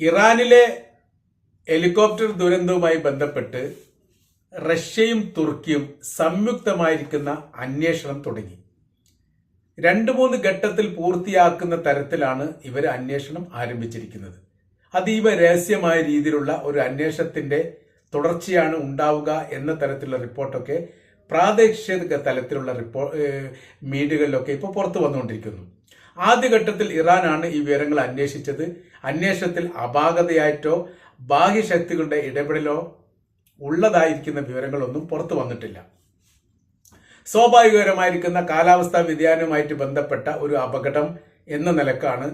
ഇറാനിലെ ഹെലികോപ്റ്റർ ദുരന്തവുമായി ബന്ധപ്പെട്ട് റഷ്യയും തുർക്കിയും സംയുക്തമായിരിക്കുന്ന അന്വേഷണം തുടങ്ങി. രണ്ട് മൂന്ന് ഘട്ടത്തിൽ പൂർത്തിയാക്കുന്ന തരത്തിലാണ് ഇവർ അന്വേഷണം ആരംഭിച്ചിരിക്കുന്നത്. അതീവ രഹസ്യമായ രീതിയിലുള്ള ഒരു അന്വേഷണത്തിന്റെ തുടർച്ചയാണ് ഉണ്ടാവുക എന്ന തരത്തിലുള്ള റിപ്പോർട്ടൊക്കെ പ്രാദേശിക തലത്തിലുള്ള റിപ്പോ മീഡിയകളിലൊക്കെ ഇപ്പോൾ പുറത്തു വന്നുകൊണ്ടിരിക്കുന്നു. ആദ്യഘട്ടത്തിൽ ഇറാനാണ് ഈ വിവരങ്ങൾ അന്വേഷിച്ചത്. അന്വേഷണത്തിൽ അപാകതയായിട്ടോ ബാഹ്യശക്തികളുടെ ഇടപെടലോ ഉള്ളതായിരിക്കുന്ന വിവരങ്ങളൊന്നും പുറത്തു വന്നിട്ടില്ല. സ്വാഭാവികപരമായിരിക്കുന്ന കാലാവസ്ഥാ വ്യതിയാനവുമായിട്ട് ബന്ധപ്പെട്ട ഒരു അപകടം എന്ന നിലക്കാണ്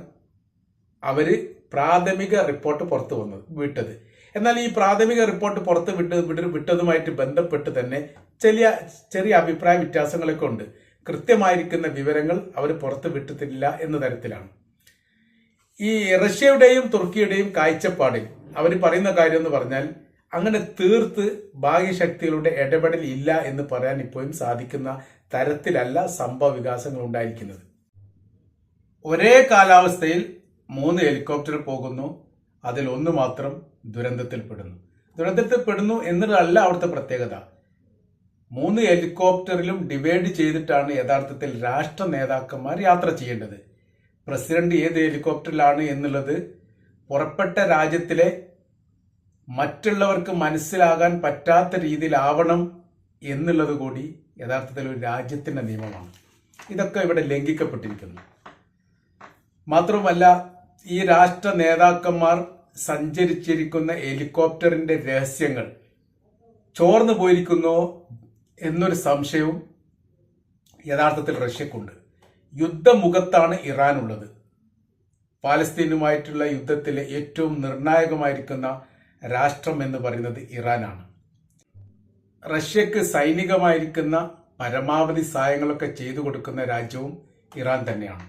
അവർ പ്രാഥമിക റിപ്പോർട്ട് പുറത്തു വന്നത് വിട്ടത്. എന്നാൽ ഈ പ്രാഥമിക റിപ്പോർട്ട് പുറത്ത് വിട്ട് വിട്ട് വിട്ടതുമായിട്ട് ബന്ധപ്പെട്ട് തന്നെ ചെറിയ ചെറിയ അഭിപ്രായ വ്യത്യാസങ്ങളൊക്കെ ഉണ്ട്. കൃത്യമായിരിക്കുന്ന വിവരങ്ങൾ അവർ പുറത്ത് വിട്ടിട്ടില്ല എന്ന തരത്തിലാണ്. ഈ റഷ്യയുടെയും തുർക്കിയുടെയും കാഴ്ചപ്പാടിൽ അവർ പറയുന്ന കാര്യം എന്ന് പറഞ്ഞാൽ അങ്ങനെ തീർത്ത് ഭാഗ്യശക്തികളുടെ ഇടപെടൽ ഇല്ല എന്ന് പറയാൻ ഇപ്പോഴും സാധിക്കുന്ന തരത്തിലല്ല സംഭവ വികാസങ്ങൾ ഉണ്ടായിരിക്കുന്നത്. ഒരേ കാലാവസ്ഥയിൽ മൂന്ന് ഹെലികോപ്റ്റർ പോകുന്നു. അതിൽ ഒന്ന് മാത്രം ദുരന്തത്തിൽപ്പെടുന്നു ദുരന്തത്തിൽപ്പെടുന്നു എന്നതല്ല അവിടുത്തെ പ്രത്യേകത. മൂന്ന് ഹെലികോപ്റ്ററിലും ഡിവൈഡ് ചെയ്തിട്ടാണ് യഥാർത്ഥത്തിൽ രാഷ്ട്ര നേതാക്കന്മാർ യാത്ര ചെയ്യേണ്ടത്. പ്രസിഡന്റ് ഏത് ഹെലികോപ്റ്ററിലാണ് എന്നുള്ളത് പുറപ്പെട്ട രാജ്യത്തിലെ മറ്റുള്ളവർക്ക് മനസ്സിലാകാൻ പറ്റാത്ത രീതിയിലാവണം എന്നുള്ളത് കൂടി യഥാർത്ഥത്തിൽ ഒരു രാജ്യത്തിന്റെ നിയമമാണ്. ഇതൊക്കെ ഇവിടെ ലംഘിക്കപ്പെട്ടിരിക്കുന്നു. മാത്രമല്ല ഈ രാഷ്ട്ര നേതാക്കന്മാർ സഞ്ചരിച്ചിരിക്കുന്ന ഹെലികോപ്റ്ററിന്റെ രഹസ്യങ്ങൾ ചോർന്നു പോയിരിക്കുന്നോ എന്നൊരു സംശയവും യഥാർത്ഥത്തിൽ റഷ്യക്കുണ്ട്. യുദ്ധമുഖത്താണ് ഇറാൻ ഉള്ളത് പാലസ്തീനുമായിട്ടുള്ള യുദ്ധത്തിലെ ഏറ്റവും നിർണായകമായിരിക്കുന്ന രാഷ്ട്രം എന്ന് പറയുന്നത് ഇറാനാണ്. റഷ്യക്ക് സൈനികമായിരിക്കുന്ന പരമാവധി സഹായങ്ങളൊക്കെ ചെയ്തു കൊടുക്കുന്ന രാജ്യവും ഇറാൻ തന്നെയാണ്.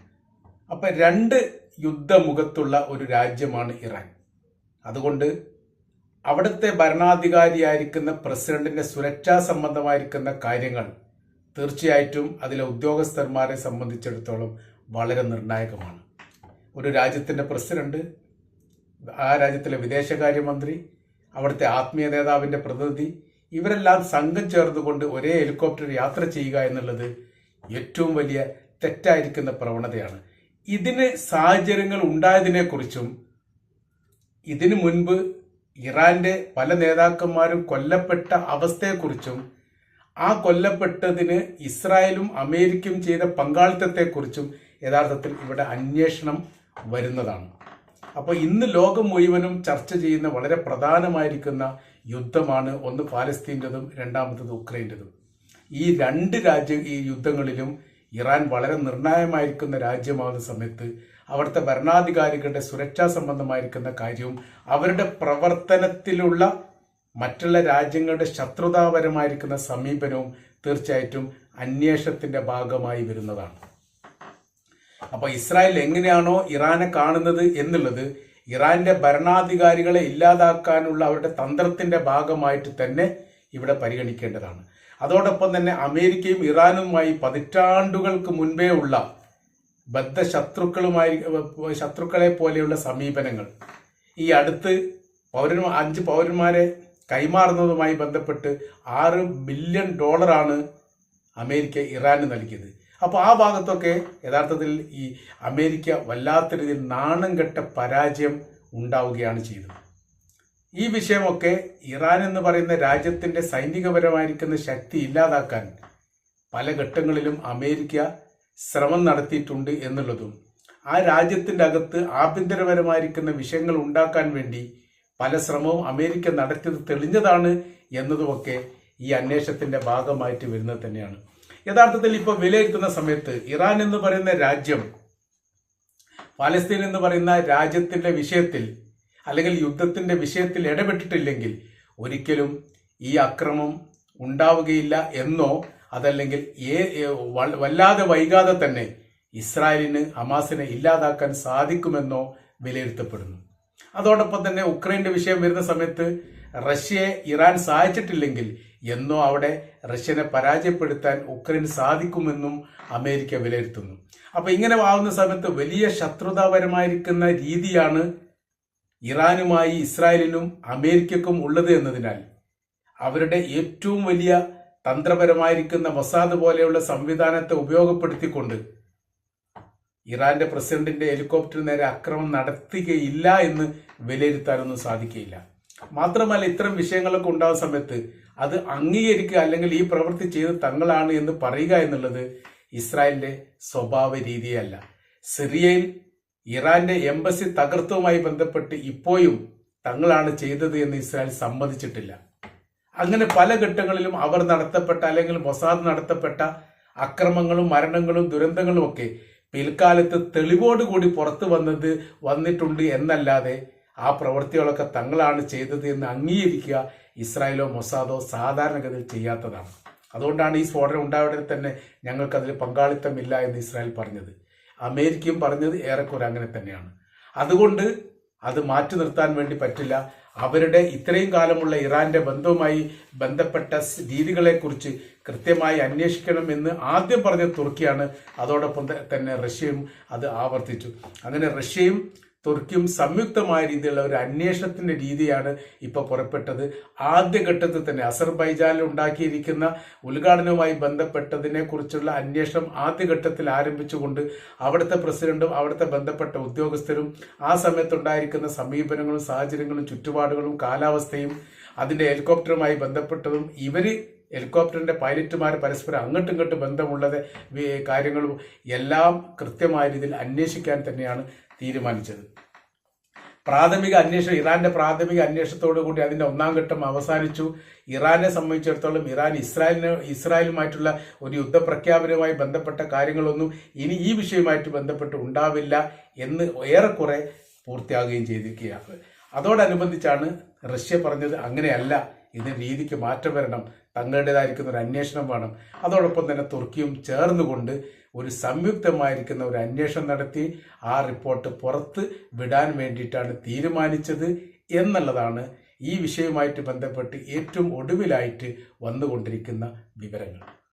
അപ്പൊ രണ്ട് യുദ്ധമുഖത്തുള്ള ഒരു രാജ്യമാണ് ഇറാൻ. അതുകൊണ്ട് അവിടുത്തെ ഭരണാധികാരിയായിരിക്കുന്ന പ്രസിഡന്റിന്റെ സുരക്ഷാ സംബന്ധമായിരിക്കുന്ന കാര്യങ്ങൾ തീർച്ചയായിട്ടും അതിലെ ഉദ്യോഗസ്ഥന്മാരെ സംബന്ധിച്ചിടത്തോളം വളരെ നിർണായകമാണ്. ഒരു രാജ്യത്തിന്റെ പ്രസിഡന്റ് ആ രാജ്യത്തിലെ വിദേശകാര്യമന്ത്രി അവിടുത്തെ ആത്മീയ നേതാവിന്റെ പ്രതിനിധി ഇവരെല്ലാം സംഘം ചേർന്നുകൊണ്ട് ഒരേ ഹെലികോപ്റ്റർ യാത്ര ചെയ്യുക എന്നുള്ളത് ഏറ്റവും വലിയ തെറ്റായിരിക്കുന്ന പ്രവണതയാണ്. ഇതിന് സാഹചര്യങ്ങൾ ഉണ്ടായതിനെക്കുറിച്ചും ഇതിനു മുൻപ് ഇറാന്റെ പല നേതാക്കന്മാരും കൊല്ലപ്പെട്ട അവസ്ഥയെക്കുറിച്ചും ആ കൊല്ലപ്പെട്ടതിന് ഇസ്രായേലും അമേരിക്കയും ചെയ്ത പങ്കാളിത്തത്തെക്കുറിച്ചും യഥാർത്ഥത്തിൽ ഇവിടെ അന്വേഷണം വരുന്നതാണ്. അപ്പോൾ ഇന്ന് ലോകം മുഴുവനും ചർച്ച ചെയ്യുന്ന വളരെ പ്രധാനമായിരിക്കുന്ന യുദ്ധമാണ് ഒന്ന് പാലസ്തീന്റെതും രണ്ടാമത്തത് ഉക്രൈന്റെതും. ഈ രണ്ട് രാജ്യ ഈ യുദ്ധങ്ങളിലും ഇറാൻ വളരെ നിർണായകമായിരിക്കുന്ന രാജ്യമാകുന്ന സമയത്ത് അവിടുത്തെ ഭരണാധികാരികളുടെ സുരക്ഷാ സംബന്ധമായിരിക്കുന്ന കാര്യവും അവരുടെ പ്രവർത്തനത്തിലുള്ള മറ്റുള്ള രാജ്യങ്ങളുടെ ശത്രുതാപരമായിരിക്കുന്ന സമീപനവും തീർച്ചയായിട്ടും അന്വേഷണത്തിന്റെ ഭാഗമായി വരുന്നതാണ്. അപ്പോൾ ഇസ്രായേൽ എങ്ങനെയാണോ ഇറാനെ കാണുന്നത് എന്നുള്ളത് ഇറാന്റെ ഭരണാധികാരികളെ ഇല്ലാതാക്കാനുള്ള അവരുടെ തന്ത്രത്തിന്റെ ഭാഗമായിട്ട് തന്നെ ഇവിടെ പരിഗണിക്കേണ്ടതാണ്. അതോടൊപ്പം തന്നെ അമേരിക്കയും ഇറാനുമായി പതിറ്റാണ്ടുകൾക്ക് മുൻപേ ഉള്ള ബദ്ധശത്രുക്കളുമായി ശത്രുക്കളെ പോലെയുള്ള സമീപനങ്ങൾ. ഈ അടുത്ത് പൗരന് അഞ്ച് പൗരന്മാരെ കൈമാറുന്നതുമായി ബന്ധപ്പെട്ട് ആറ് ബില്യൺ ഡോളറാണ് അമേരിക്ക ഇറാന് നൽകിയത്. അപ്പോൾ ആ ഭാഗത്തൊക്കെ യഥാർത്ഥത്തിൽ ഈ അമേരിക്ക വല്ലാത്ത രീതിയിൽ നാണം കെട്ട പരാജയം ഉണ്ടാവുകയാണ് ചെയ്തത്. ഈ വിഷയമൊക്കെ ഇറാൻ എന്ന് പറയുന്ന രാജ്യത്തിന്റെ സൈനികപരമായിരിക്കുന്ന ശക്തി ഇല്ലാതാക്കാൻ പല ഘട്ടങ്ങളിലും അമേരിക്ക ശ്രമം നടത്തിയിട്ടുണ്ട് എന്നുള്ളതും ആ രാജ്യത്തിന്റെ അകത്ത് ആഭ്യന്തരപരമായിരിക്കുന്ന വിഷയങ്ങൾ ഉണ്ടാക്കാൻ വേണ്ടി പല ശ്രമവും അമേരിക്ക നടത്തിയത് തെളിഞ്ഞതാണ് എന്നതുമൊക്കെ ഈ അന്വേഷണത്തിന്റെ ഭാഗമായിട്ട് വരുന്നത് തന്നെയാണ്. യഥാർത്ഥത്തിൽ ഇപ്പോൾ വിലയിരുത്തുന്ന സമയത്ത് ഇറാൻ എന്ന് പറയുന്ന രാജ്യം പാലസ്തീൻ എന്ന് പറയുന്ന രാജ്യത്തിന്റെ വിഷയത്തിൽ അല്ലെങ്കിൽ യുദ്ധത്തിന്റെ വിഷയത്തിൽ ഇടപെട്ടിട്ടില്ലെങ്കിൽ ഒരിക്കലും ഈ അക്രമം ഉണ്ടാവുകയില്ല എന്നോ അതല്ലെങ്കിൽ ഏ- വല്ലാതെ വൈകാതെ തന്നെ ഇസ്രായേലിന് ഹമാസിനെ ഇല്ലാതാക്കാൻ സാധിക്കുമെന്നോ വിലയിരുത്തപ്പെടുന്നു. അതോടൊപ്പം തന്നെ ഉക്രൈന്റെ വിഷയം വരുന്ന സമയത്ത് റഷ്യയെ ഇറാൻ സഹായിച്ചിട്ടില്ലെങ്കിൽ എന്നോ അവിടെ റഷ്യനെ പരാജയപ്പെടുത്താൻ ഉക്രൈൻ സാധിക്കുമെന്നും അമേരിക്ക വിലയിരുത്തുന്നു. അപ്പൊ ഇങ്ങനെ ആവുന്ന സമയത്ത് വലിയ ശത്രുതാപരമായിരിക്കുന്ന രീതിയാണ് ഇറാനുമായി ഇസ്രായേലിനും അമേരിക്കക്കും ഉള്ളത് എന്നതിനാൽ അവരുടെ ഏറ്റവും വലിയ തന്ത്രപരമായിരിക്കുന്ന മൊസാദ് പോലെയുള്ള സംവിധാനത്തെ ഉപയോഗപ്പെടുത്തിക്കൊണ്ട് ഇറാന്റെ പ്രസിഡന്റിന്റെ ഹെലികോപ്റ്ററിന് നേരെ ആക്രമണം നടത്തുകയില്ല എന്ന് വിലയിരുത്താനൊന്നും സാധിക്കുകയില്ല. മാത്രമല്ല ഇത്തരം വിഷയങ്ങളൊക്കെ ഉണ്ടാകുന്ന സമയത്ത് അത് അംഗീകരിക്കുക അല്ലെങ്കിൽ ഈ പ്രവൃത്തി ചെയ്ത് തങ്ങളാണ് എന്ന് പറയുക എന്നുള്ളത് ഇസ്രായേലിന്റെ സ്വഭാവ രീതിയല്ല. സിറിയയിൽ ഇറാന്റെ എംബസി തകർത്തവുമായി ബന്ധപ്പെട്ട് ഇപ്പോഴും തങ്ങളാണ് ചെയ്തത് എന്ന് ഇസ്രായേൽ സമ്മതിച്ചിട്ടില്ല. അങ്ങനെ പല ഘട്ടങ്ങളിലും അവർ നടത്തപ്പെട്ട അല്ലെങ്കിൽ മൊസാദ് നടത്തപ്പെട്ട അക്രമങ്ങളും മരണങ്ങളും ദുരന്തങ്ങളും ഒക്കെ പിൽക്കാലത്ത് തെളിവോടുകൂടി പുറത്തു വന്നത് വന്നിട്ടുണ്ട് എന്നല്ലാതെ ആ പ്രവൃത്തികളൊക്കെ തങ്ങളാണ് ചെയ്തത് എന്ന് അംഗീകരിക്കുക ഇസ്രായേലോ മൊസാദോ സാധാരണഗതിയിൽ ചെയ്യാത്തതാണ്. അതുകൊണ്ടാണ് ഈ സ്ഫോടനം ഉണ്ടാവിടെ തന്നെ ഞങ്ങൾക്കതിൽ പങ്കാളിത്തമില്ല എന്ന് ഇസ്രായേൽ പറഞ്ഞത്. അമേരിക്കയും പറഞ്ഞത് ഏറെക്കുറെ അങ്ങനെ തന്നെയാണ്. അതുകൊണ്ട് അത് മാറ്റി നിർത്താൻ വേണ്ടി പറ്റില്ല. അവരുടെ ഇത്രയും കാലമുള്ള ഇറാന്റെ ബന്ധവുമായി ബന്ധപ്പെട്ട രീതികളെക്കുറിച്ച് കൃത്യമായി അന്വേഷിക്കണമെന്ന് ആദ്യം പറഞ്ഞ തുർക്കിയാണ്. അതോടൊപ്പം തന്നെ റഷ്യയും അത് ആവർത്തിച്ചു. അങ്ങനെ റഷ്യയും തുർക്കിയും സംയുക്തമായ രീതിയിലുള്ള ഒരു അന്വേഷണത്തിന്റെ രീതിയാണ് ഇപ്പൊ പുറപ്പെട്ടത്. ആദ്യഘട്ടത്തിൽ തന്നെ അസർബൈജാനിൽ ഉണ്ടാക്കിയിരിക്കുന്ന ഉദ്ഘാടനവുമായി ബന്ധപ്പെട്ടതിനെ കുറിച്ചുള്ള അന്വേഷണം ആദ്യഘട്ടത്തിൽ ആരംഭിച്ചുകൊണ്ട് അവിടുത്തെ പ്രസിഡന്റും അവിടുത്തെ ബന്ധപ്പെട്ട ഉദ്യോഗസ്ഥരും ആ സമയത്തുണ്ടായിരിക്കുന്ന സമീപനങ്ങളും സാഹചര്യങ്ങളും ചുറ്റുപാടുകളും കാലാവസ്ഥയും അതിന്റെ ഹെലികോപ്റ്ററുമായി ബന്ധപ്പെട്ടതും ഇവർ ഹെലികോപ്റ്ററിന്റെ പൈലറ്റുമാർ പരസ്പരം അങ്ങോട്ടും ഇങ്ങോട്ടും ബന്ധമുള്ളത് കാര്യങ്ങളും എല്ലാം കൃത്യമായ രീതിയിൽ അന്വേഷിക്കാൻ തന്നെയാണ് തീരുമാനിച്ചത്. പ്രാഥമിക അന്വേഷണം ഇറാന്റെ പ്രാഥമിക അന്വേഷണത്തോടു കൂടി അതിന്റെ ഒന്നാം ഘട്ടം അവസാനിച്ചു. ഇറാനെ സംബന്ധിച്ചിടത്തോളം ഇറാൻ ഇസ്രായേലിന് ഇസ്രായേലുമായിട്ടുള്ള ഒരു യുദ്ധപ്രഖ്യാപനവുമായി ബന്ധപ്പെട്ട കാര്യങ്ങളൊന്നും ഇനി ഈ വിഷയവുമായിട്ട് ബന്ധപ്പെട്ട് ഉണ്ടാവില്ല എന്ന് ഏറെക്കുറെ പൂർത്തിയാകുകയും ചെയ്തിരിക്കുകയാണ്. അതോടനുബന്ധിച്ചാണ് റഷ്യ പറഞ്ഞത് അങ്ങനെയല്ല ഇതിന് രീതിക്ക് മാറ്റം വരണം തങ്ങളുടേതായിരിക്കുന്ന ഒരു അന്വേഷണം വേണം. അതോടൊപ്പം തന്നെ തുർക്കിയും ചേർന്നുകൊണ്ട് ഒരു സംയുക്തമായിരിക്കുന്ന ഒരു അന്വേഷണം നടത്തി ആ റിപ്പോർട്ട് പുറത്ത് വിടാൻ വേണ്ടിയിട്ടാണ് തീരുമാനിച്ചത് എന്നുള്ളതാണ് ഈ വിഷയവുമായിട്ട് ബന്ധപ്പെട്ട് ഏറ്റവും ഒടുവിലായിട്ട് വന്നുകൊണ്ടിരിക്കുന്ന വിവരങ്ങൾ.